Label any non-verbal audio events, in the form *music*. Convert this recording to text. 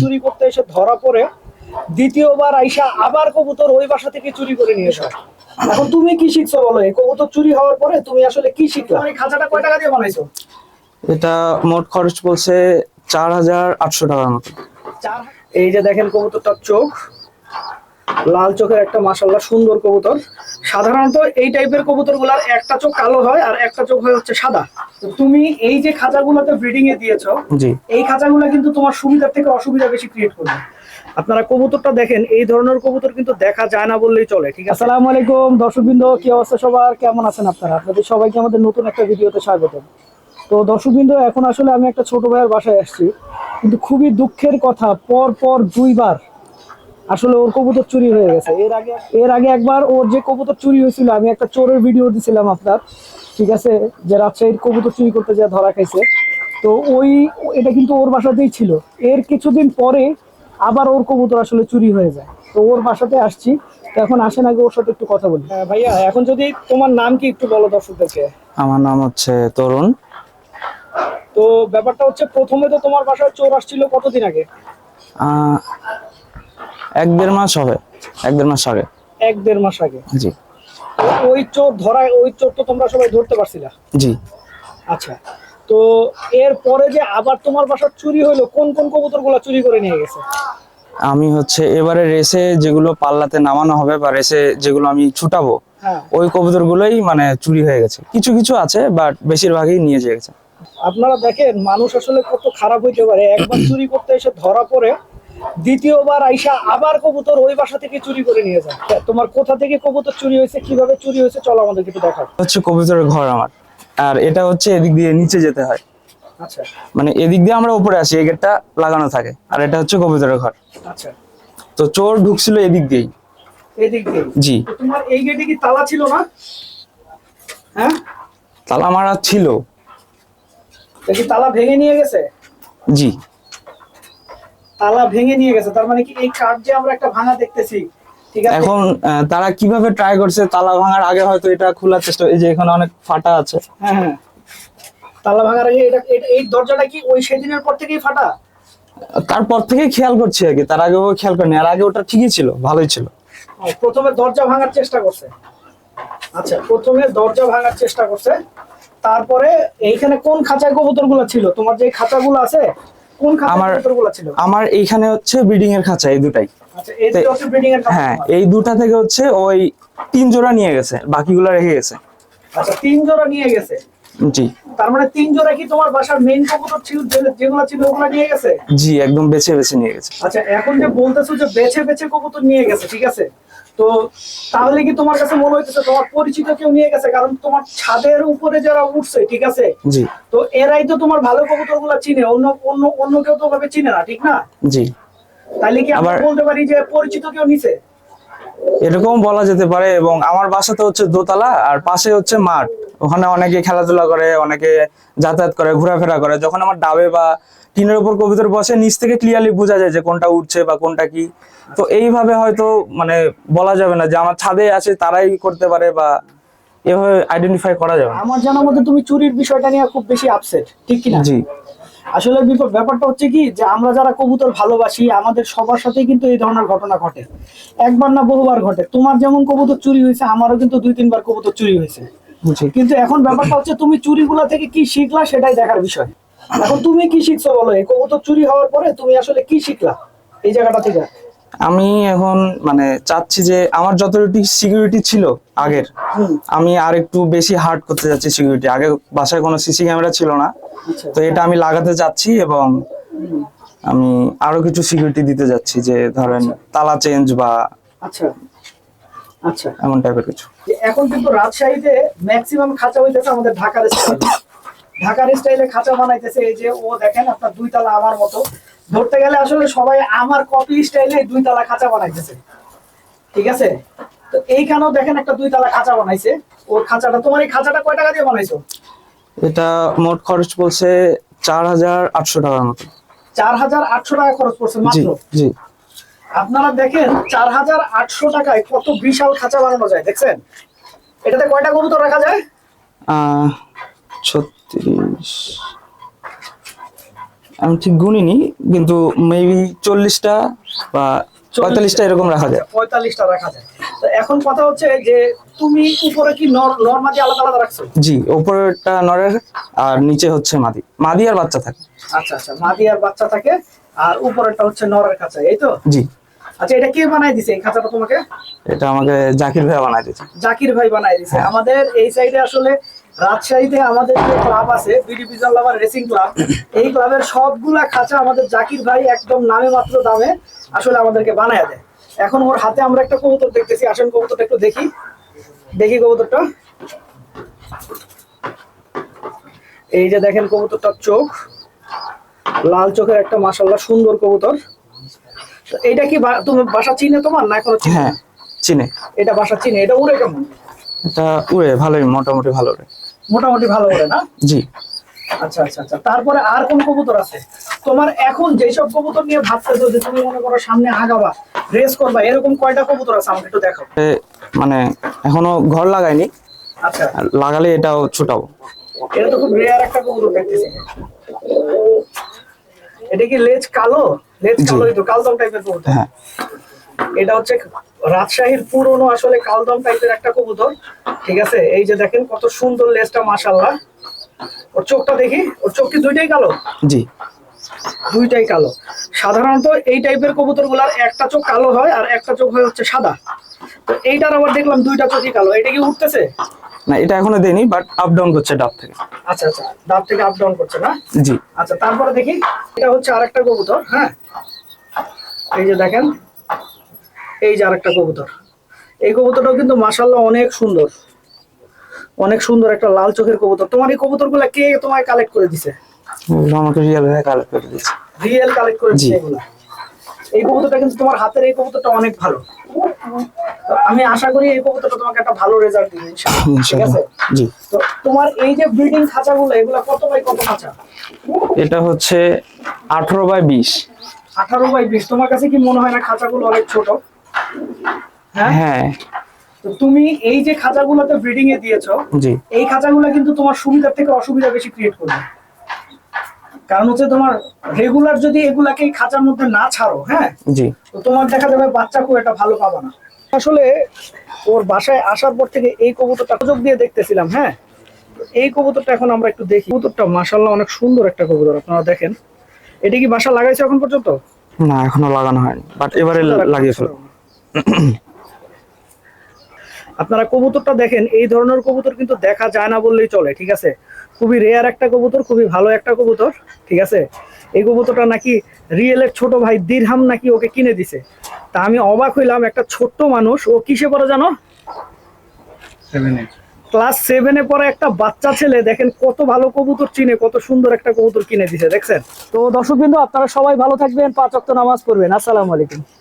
চুরি করতে এসে ধরা পড়ে দ্বিতীয়বার আইসা আবার কবুতর ওই বাসা থেকে চুরি করে নিয়ে এসো এখন তুমি কি শিখছো বলো? এই কবুতর চুরি হওয়ার পরে তুমি আসলে কি শিখলা? এই খাঁচাটা কয় টাকা দিয়ে বানাইছো? এটা মোট খরচ বলছে চার হাজার আটশো টাকার মতো। এই যে দেখেন কবুতরটার চোখ। লাল চোখের একটা মাসাল্লাহ সুন্দর কবুতর। সাধারণত এই টাইপের কবুতরগুলার একটা চোখ কালো হয় আর একটা চোখ হয় হচ্ছে সাদা। তো তুমি এই যে খাঁচাগুলোতে ব্রিডিং এ দিয়েছ এই খাঁচাগুলো কিন্তু তোমার সুবিধার থেকে অসুবিধা বেশি ক্রিয়েট করবে। আপনারা কবুতরটা দেখেন এই ধরনের কবুতর কিন্তু দেখা যায় না বললেই চলে ঠিক আছে? আসসালামু আলাইকুম দর্শকবৃন্দ কি অবস্থা সবার? কেমন আছেন আপনারা? আপনাদের সবাইকে আমাদের নতুন একটা ভিডিওতে স্বাগত। তো দর্শকবৃন্দ এখন আসলে আমি একটা ছোট ভাইয়ের বাসায় আসছি। কিন্তু খুবই দুঃখের কথা পর পর দুইবার আসলে ওর কবুতর চুরি হয়ে গেছে। এর আগে এর আগে একবার ওর যে কবুতর চুরি হয়েছিল আমি একটা চোরের ভিডিও দিছিলাম আপনার ঠিক আছে? যে রাজশাহীর কবুতর চুরি করতে যা ধরা খাইছে। তো ওই এটা কিন্তু ওর বাসাতেই ছিল। এর কিছুদিন পরে আবার ওর কবুতর আসলে চুরি হয়ে যায়। তো ওর বাসাতে আসছি। তো এখন আসেন আগে ওর সাথে একটু কথা বলি। হ্যাঁ, ভাইয়া এখন যদি তোমার নাম কি একটু বলো দর্শকদেরকে? আমার নাম হচ্ছে তরুণ। তো ব্যাপারটা হচ্ছে প্রথমে তো তোমার বাসায় চোর আসছিল কতদিন আগে? আহ, এক দেড় মাস হবে এক দেড় মাস আগে। এক দেড় মাস আগে? জি। ওই চোর ধরায় ওই চোর তো তোমরা সবাই ধরতে পারছিলা? জি। আচ্ছা তো এর পরে যে আবার তোমার বাসার চুরি হইল কোন কোন কবুতরগুলা চুরি করে নিয়ে গেছে? আমি হচ্ছে এবারে রেসে যেগুলো পাল্লাতে নামানো হবে বা রেসে যেগুলো আমি ছুটাবো হ্যাঁ। ওই কবুতর গুলোই মানে চুরি হয়ে গেছে। কিছু কিছু আছে বাট বেশিরভাগই নিয়ে যেয়ে গেছে। আপনারা দেখেন মানুষ আসলে কত খারাপ হইতে পারে। একবার *clears throat* চুরি করতে এসে ধরা পড়ে দ্বিতীয়বার আইসা আবার কবুতর ওই বাসা থেকে চুরি করে নিয়ে যায়। তোমার কোথা থেকে কবুতর চুরি হয়েছে কীভাবে চুরি হয়েছে চলো আমাদের একটু দেখাও। হচ্ছে কবুতরের ঘর আমার। আর এটা হচ্ছে এদিক দিয়ে নিচে যেতে হয়। আচ্ছা। মানে এদিক দিয়ে আমরা উপরে আসি এই গেটটা লাগানো থাকে। আর এটা হচ্ছে কবুতরের ঘর। আচ্ছা। তো চোর ঢুকছিল এদিক দিয়েই। এদিক দিয়ে জি। তোমার এই গেটে কি তালা ছিল না? হ্যাঁ? তালা মারা ছিল। তালা ভেঙে নিয়ে গেছে? জি। তালা ভেঙে নিয়ে গেছে। তার মানে কি এই কাঠ যে আমরা একটা ভাঙা দেখতেছি এখন তারা কীভাবে ট্রাই করছে তালা ভাঙার আগে হয়তো এটা খোলার চেষ্টা এই যে এখানে অনেক ফাটা আছে। হ্যাঁ হ্যাঁ। তালা ভাঙার আগে এটা এই দরজাটা কি ওই সেদিনের পর থেকেই ফাটা? তারপর থেকে খেয়াল করছি আগে তার আগে ও খেয়াল করেনি। আর আগে ওটা ঠিকই ছিল ভালোই ছিল। প্রথমে দরজা ভাঙার চেষ্টা করছে। আচ্ছা প্রথমে দরজা ভাঙার চেষ্টা করছে। তারপরে এইখানে কোন খাঁচায় কবুতরগুলো ছিল? তোমার যে খাঁচাগুলো আছে আমার- আমার এইখানে হচ্ছে ব্রিডিং এর খাঁচা এই দুটাই। আচ্ছা হ্যাঁ এই দুটা থেকে হচ্ছে ওই তিন জোড়া নিয়ে গেছে বাকিগুলো রেখে গেছে। আচ্ছা তিন জোড়া নিয়ে গেছে? জি। তার মানে তিন জোড়া কি তোমার বাসার মেইন কবুতর ছিল যেগুলো ছিল ওগুলো নিয়ে গেছে? জি একদম বেছে বেছে নিয়ে গেছে। আচ্ছা এখন যে বলতেছো যে বেছে বেছে কবুতর নিয়ে গেছে ঠিক আছে? তো তাহলে কি তোমার কাছে মনে হইতেছে তোমার পরিচিত কেউ নিয়ে গেছে? কারণ তোমার ছাদের উপরে যারা উঠছে ঠিক আছে? জি। তো এরাই তো তোমার ভালো কবুতরগুলা চিনে অন্য অন্য অন্য কেউ তো ভাবে চিনে না ঠিক না? জি। তাইলে কি আমরা বলতে পারি যে পরিচিত কেউ নিছে? এরকম বলা যেতে পারে এবং আমার বাসা তো হচ্ছে দোতলা আর পাশে হচ্ছে মাঠ। ওখানে অনেকে খেলাধুলা করে অনেকে যাতায়াত করে ঘোরাফেরা করে। যখন আমার ডাবে বা টিনের উপর কবিতার বসে নিচ থেকে ক্লিয়ারলি বোঝা যায় যে কোনটা উঠছে বা কোনটা কি। তো এইভাবে হয়তো মানে বলা যাবে না যে আমার ছাদে আছে তারাই করতে পারে বা এভাবে আইডেন্টিফাই করা যাবে আমার জানার মধ্যে তুমি চুরির বিষয়টা নিয়ে খুব বেশি আপসেট ঠিক কি না জি। আসলে ব্যাপারটা হচ্ছে কি যে আমরা যারা কবুতর ভালোবাসি আমাদের সবার সাথেই কিন্তু এই ধরনের ঘটনা ঘটে। একবার না বহুবার ঘটে। তোমার যেমন কবুতর চুরি হয়েছে আমারও কিন্তু দুই তিনবার কবুতর চুরি হয়েছে। কিন্তু এখন ব্যাপারটা হচ্ছে তুমি চুরিগুলা থেকে কি শিখলা সেটাই দেখার বিষয়। এখন তুমি কি শিখছো বলো? এই কবুতর চুরি হওয়ার পরে তুমি আসলে কি শিখলা এই জায়গাটা থেকে? আমি এখন মানে চাচ্ছি যে আমার যতটুকু সিকিউরিটি ছিল আগের আমি আর একটু বেশি হার্ড করতে যাচ্ছি সিকিউরিটি আগে বাসায় কোনো সিসি ক্যামেরা ছিল না। আচ্ছা। তো এটা আমি লাগাতে যাচ্ছি এবং আমি আরও কিছু সিকিউরিটি দিতে যাচ্ছি যে ধরেন তালা চেঞ্জ বা আচ্ছা। আচ্ছা। এমন টাইপের কিছু। এখন কিন্তু রাজশাহীতে ম্যাক্সিমাম খাঁচা হইতেছে আমাদের ঢাকার স্টাইলে ঢাকার স্টাইলে খাঁচা বানাইতেছে এই যে ও দেখেন আপনার দুই তালা আমার মতো। ধরতে গেলে আসলে সবাই আমার কপি স্টাইলে দুই তালা খাঁচা বানাইতেছে। ঠিক আছে? তো এইখানেও দেখেন একটা দুই তালা খাঁচা বানাইছে। ওর খাঁচাটা তোমার এই খাঁচাটা কয় টাকা দিয়ে বানাইছো? এটা মোট খরচ পড়ছে চার হাজার আটশো টাকার মতো। চার হাজার আটশো টাকা খরচ পড়ছে মাত্র? জি। আপনারা দেখেন চার হাজার আটশো টাকায় কত বিশাল খাঁচা বানানো যায় দেখছেন? এটাতে কয়টা কবুতর রাখা যায়? আহ, ছত্রিশ। আমি ঠিক গুনিনি কিন্তু মেবি চল্লিশটা বা পঁয়তাল্লিশটা এরকম রাখা যায়। পঁয়তাল্লিশটা রাখা যায়। তো এখন কথা হচ্ছে যে তুমি উপরে কি নর্মালি আলাদা আলাদা রাখছো? জি ওপরেরটা নরের আর নিচে হচ্ছে মাদি। মাদি আর বাচ্চা থাকে। আচ্ছা আচ্ছা মাদি আর বাচ্চা থাকে আর উপরেরটা হচ্ছে নরের কাছে এই তো? জি। আচ্ছা এটা কে বানাই দিছে এই খাঁচাটা তোমাকে? এটা আমাকে জাকির ভাইয়া বানাই দিয়েছে। জাকির ভাই বানাই দিছে। আমাদের এই সাইডে আসলে রাজশাহীতে আমাদের যে ক্লাব আছে বিডি বিজাল লাভার রেসিং ক্লাব এই ক্লাবের সবগুলা খাঁচা আমাদের জাকির ভাই একদম নামে মাত্র দামে আসলে আমাদেরকে বানায় দেয়। এখন ওর হাতে আমরা একটা কবুতর দেখতেছি আসেন কবুতরটা একটু দেখি। দেখি কবুতরটা। এই যে দেখেন কবুতরটার চোখ। লাল চোখের একটা মাসাল্লাহ সুন্দর কবুতর। তো এইটা কি তুমি বাসা চিনে তোমার না এখনও চিনে? হ্যাঁ চিনে। এটা বাসা চিনে এটা উড়ে কেমন? এটা উড়ে ভালোই মোটামুটি ভালো উড়ে। মোটামুটি ভালো উড়ে না? জি। আচ্ছা আচ্ছা আচ্ছা। তারপরে আর কোন কবুতর আছে? তোমার এখন যেসব কবুতর নিয়ে ভাবতেছো যে তুমি মনে করো সামনে আগাবা রেস করবা এরকম কয়টা কবুতর আছে আমাকে একটু দেখো এ, মানে এখনও ঘর লাগাইনি। আচ্ছা। লাগালে এটাও ছুটাবো। এটা তো খুব রেয়ার একটা কবুতর দেখতেছি। এটা কি লেজ কালো? লেজ কালো তো কালদম টাইপের কবুতর। হ্যাঁ। এটা হচ্ছে রাজশাহীর পুরনো আসলে কালদম টাইপের একটা কবুতর। ঠিক আছে? এই যে দেখেন কত সুন্দর লেজটা মাশাল্লাহ ওর চোখটা দেখি? ওর চোখ কি দুইটাই কালো? জি। দুইটাই কালো। সাধারণত এই টাইপের কবুতরগুলার একটা চোখ কালো হয় আর একটা চোখ হয় হচ্ছে সাদা। তো এইটার আবার দেখলাম দুইটা চোখই কালো। এটা কি উঠতেছে? না এটা এখনও দেয়নি বাট আপ ডাউন করছে ডাব থেকে। আচ্ছা আচ্ছা। দাঁত থেকে আপ ডাউন করছে না? জি। আচ্ছা তারপরে দেখি। এটা হচ্ছে আরেকটা কবুতর হ্যাঁ? এই যে দেখেন। এই যে আরেকটা কবুতর। এই কবুতরটাও কিন্তু মাসাল্লাহ অনেক সুন্দর। অনেক সুন্দর একটা লাল চোখের কবুতর। তোমার এই কবুতর কে তোমায় কালেক্ট করে দিছে? আমাকে রিয়েল ভাইয়া কালেক্ট করে দিয়েছে। রিয়েল কালেক্ট করে দিছে। এই কবুতরটা কিন্তু তোমার হাতের এই কবুতরটা অনেক ভালো। আমি আশা করি এই কবুতরটা তোমাকে একটা ভালো রেজাল্ট দিবে ইনশাআল্লাহ। ঠিক ইনশাআল্লাহ। আছে? জি। তো তোমার এই যে ব্রিডিং খাঁচাগুলো এগুলো কত বাই কত খাঁচা? এটা হচ্ছে আঠারো বাই বিশ। আঠারো বাই বিশ। তোমার কাছে কি মনে হয় না খাঁচাগুলো অনেক ছোট? হ্যাঁ? হ্যাঁ। তুমি এই যে খাঁচাগুলোতে ব্রিডিং এ দিয়েছ জি। এই খাঁচাগুলো কিন্তু তোমার সুবিধার থেকে অসুবিধা বেশি ক্রিয়েট করবে। কারণ হচ্ছে তোমার রেগুলার যদি এগুলাকে খাঁচার মধ্যে না ছাড়ো হ্যাঁ? জি। তো তোমার দেখা যাবে বাচ্চা খুব একটা ভালো পাবে না। আসলে ওর বাসায় আসার পর থেকে এই কবুতরটা সুযোগ দিয়ে দেখতেছিলাম হ্যাঁ? এই কবুতরটা এখন আমরা একটু দেখি। কবুতরটা মাশাল্লাহ অনেক সুন্দর একটা কবুতর আপনারা দেখেন। এটা কি বাসা লাগাইছে এখন পর্যন্ত? না এখনও লাগানো হয়নি বাট এবারে লাগিয়ে ফেলো আপনারা কবুতরটা দেখেন এই ধরনের কবুতর কিন্তু দেখা যায় না বললেই চলে ঠিক আছে? খুবই রেয়ার একটা কবুতর খুবই ভালো একটা কবুতর ঠিক আছে? এই কবুতরটা নাকি রিয়েলের ছোট ভাই দিরহাম নাকি ওকে কিনে দিছে। তা আমি অবাক হইলাম একটা ছোট্ট মানুষ ও কিসে পড়ে জানো? ক্লাস সেভেনে পরে একটা বাচ্চা ছেলে দেখেন কত ভালো কবুতর চিনে কত সুন্দর একটা কবুতর কিনে দিছে দেখছেন? তো দর্শক বিন্দু আপনারা সবাই ভালো থাকবেন পাঁচ অক্ট নামাজ পড়বেন আসসালামু আলাইকুম।